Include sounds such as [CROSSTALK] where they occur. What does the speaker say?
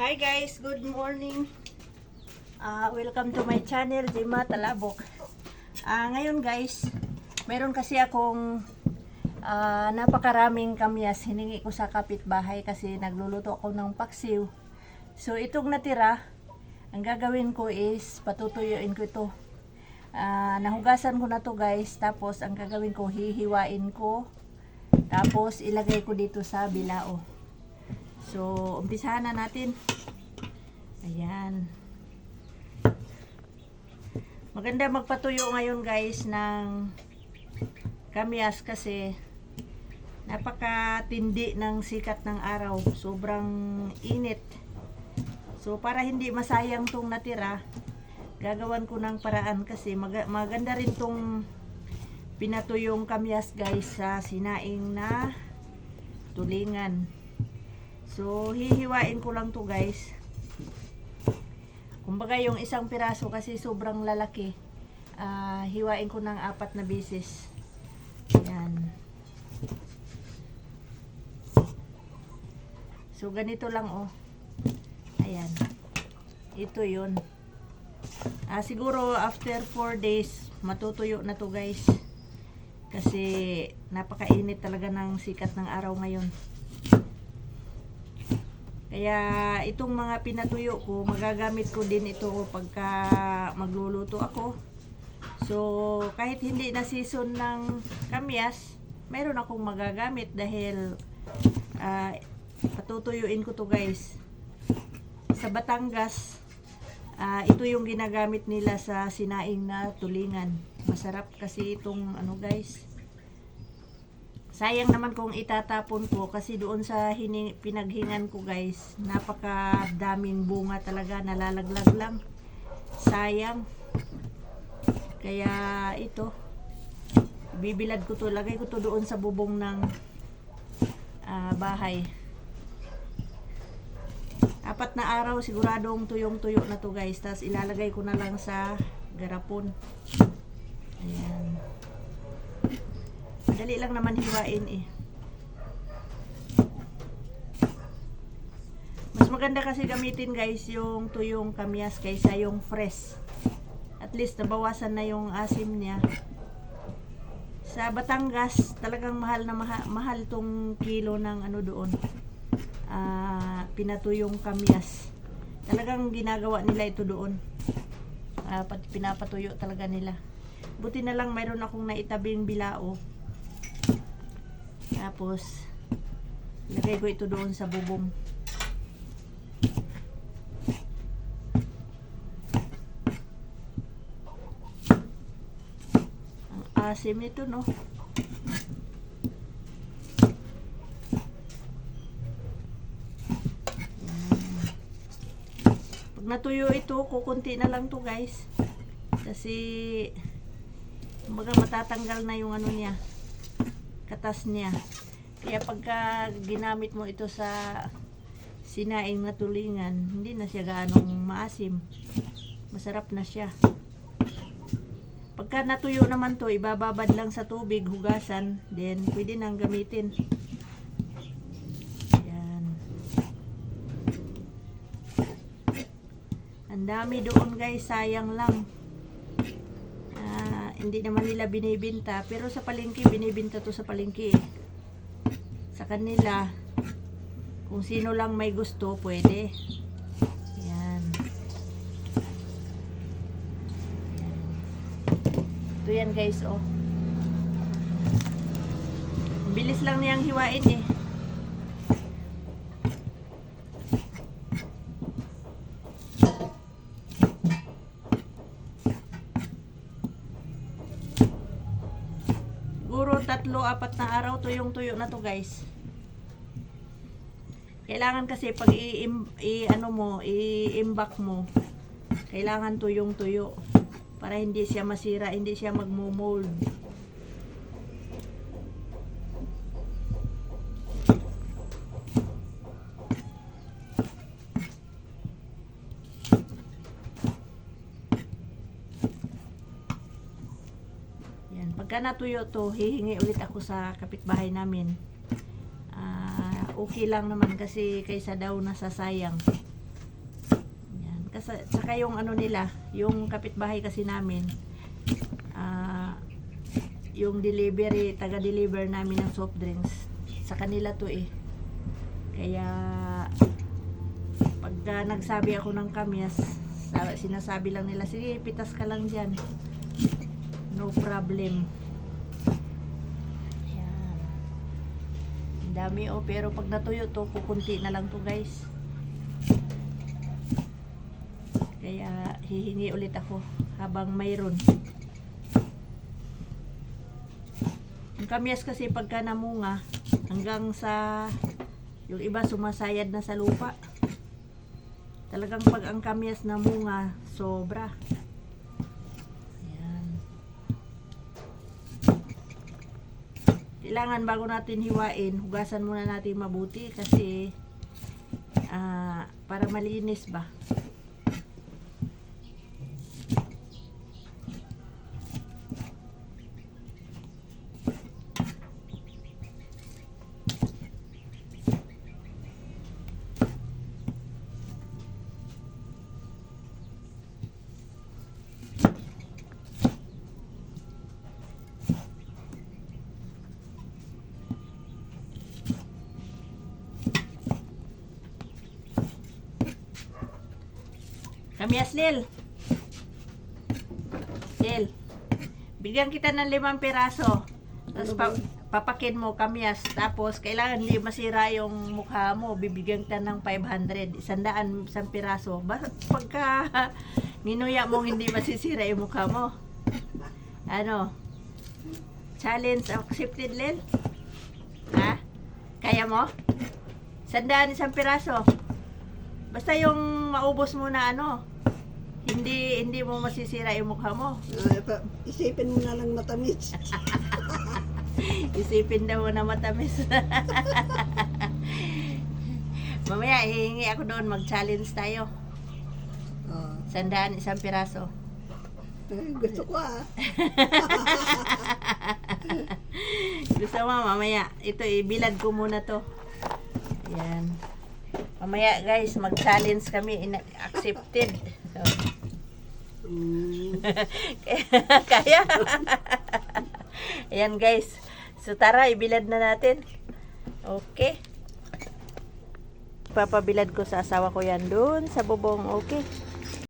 Hi guys, good morning. Ah, welcome to my channel, Jima Talabok. Ah, ngayon guys, meron kasi akong ah, napakaraming kamyas hiningi ko sa kapitbahay kasi nagluluto ako ng paksiw. So itong natira, ang gagawin ko is patutuyuin ko ito. Ah, nahugasan ko na to guys, tapos ang gagawin ko hihiwain ko. Tapos ilagay ko dito sa bilao. So, umpisahan na natin. Ayan. Maganda magpatuyo ngayon guys ng kamyas kasi napakatindi ng sikat ng araw. Sobrang init. So, para hindi masayang tong natira, gagawan ko ng paraan kasi mag- maganda rin tong pinatuyong kamyas guys sa sinaing na tulingan. So, hihiwain ko lang to guys. Kumbaga yung isang piraso kasi sobrang lalaki. Ah, hiwain ko ng apat na bisis. Yan. So, ganito lang oh. Ayan. Ito yun. Ah, siguro after 4 days, matutuyo na to guys. Kasi napakainit talaga ng sikat ng araw ngayon. Kaya itong mga pinatuyo ko, magagamit ko din ito pagka magluluto ako. So, kahit hindi na season ng kamyas, meron akong magagamit dahil ah, patutuyuin ko to guys. Sa Batangas, ah, ito yung ginagamit nila sa sinaing na tulingan. Masarap kasi itong ano guys. Sayang naman kung itatapon ko kasi doon sa hining, pinaghingan ko guys, napakadaming bunga talaga, nalalaglag lang. Sayang. Kaya ito, bibilad ko to, lagay ko to doon sa bubong ng ah, bahay. Apat na araw siguradong tuyong-tuyo na to guys, tapos ilalagay ko na lang sa garapon. Ayan. Madali lang naman hiwain eh. Mas maganda kasi gamitin guys yung tuyong kamyas kaysa yung fresh. At least nabawasan na yung asim niya. Sa Batangas, talagang mahal na maha, mahal tong kilo ng ano doon. Ah, pinatuyong kamyas. Talagang ginagawa nila ito doon. Pati pinapatuyo talaga nila. Buti na lang mayroon akong naitabing bilao. Tapos, lagay ko ito doon sa bubong. Ang asim nito, no? Natuyo ito, kukunti na lang to guys. Kasi, kumbaga matatanggal na yung ano niya katas niya. Kaya pagka ginamit mo ito sa sinaing na tulingan, hindi na siya gaanong maasim. Masarap na siya. Pagka natuyo naman to, ibababad lang sa tubig, hugasan, then pwede nang gamitin. Ang dami doon guys, sayang lang. Hindi naman nila binibinta. Pero sa palengke binibinta to sa palengke. Eh. sa kanila kung sino lang may gusto pwede. Yan ito yan guys oh. Bilis lang niyang hiwain eh Siguro tatlo, apat na araw tuyong-tuyo na to guys. Kailangan kasi pag i, i ano mo, i-imbak mo, kailangan tuyong-tuyo para hindi siya masira, hindi siya magmo-mold. Yan, pagka natuyo to, hihingi ulit ako sa kapitbahay namin. Ah, okay lang naman kasi kaysa daw nasasayang. Kasi, saka yung ano nila, yung kapitbahay kasi namin, ah, yung delivery, taga-deliver namin ng soft drinks, sa kanila to eh. Kaya, pagka nagsabi ako ng kamyas, sa- sinasabi lang nila, sige, pitas ka lang dyan. No problem. Ayan. Dami oh, pero pag natuyo to, kukunti na lang to guys. Kaya hihingi ulit ako habang mayroon. Ang kamyas kasi pagka namunga, hanggang sa yung iba sumasayad na sa lupa. Talagang pag ang kamyas namunga, sobra. Kailangan bago natin hiwain, hugasan muna natin mabuti kasi ah, para malinis ba. Kamyas, Lil. Lil. Bigyan kita ng limang piraso. Tapos pa, papakin mo kamyas. Tapos kailangan hindi masira yung mukha mo. Bibigyan kita ng 500. Isandaan isang piraso. Ba, pagka [LAUGHS] ninuya mo hindi masisira yung mukha mo. Ano? Challenge accepted, Lil? Ha? Kaya mo? Sandaan isang piraso. Basta yung maubos mo na ano, hindi hindi mo masisira yung mukha mo. [LAUGHS] Ay, pa, isipin mo na lang matamis. [LAUGHS] Isipin daw na matamis. [LAUGHS] Mamaya, hihingi ako doon, mag-challenge tayo. Oh, Sandaan, isang piraso. ay, gusto ko ah. Gusto mo, mamaya. Ito, ibilad ko muna to. Yan. Mamaya, guys, mag-challenge kami. Ina- accepted. So, Mm, [LAUGHS] Kaya. Ayan guys. So tara, ibilad na natin. Okay. Papabilad ko sa asawa ko yan doon sa bubong. Okay.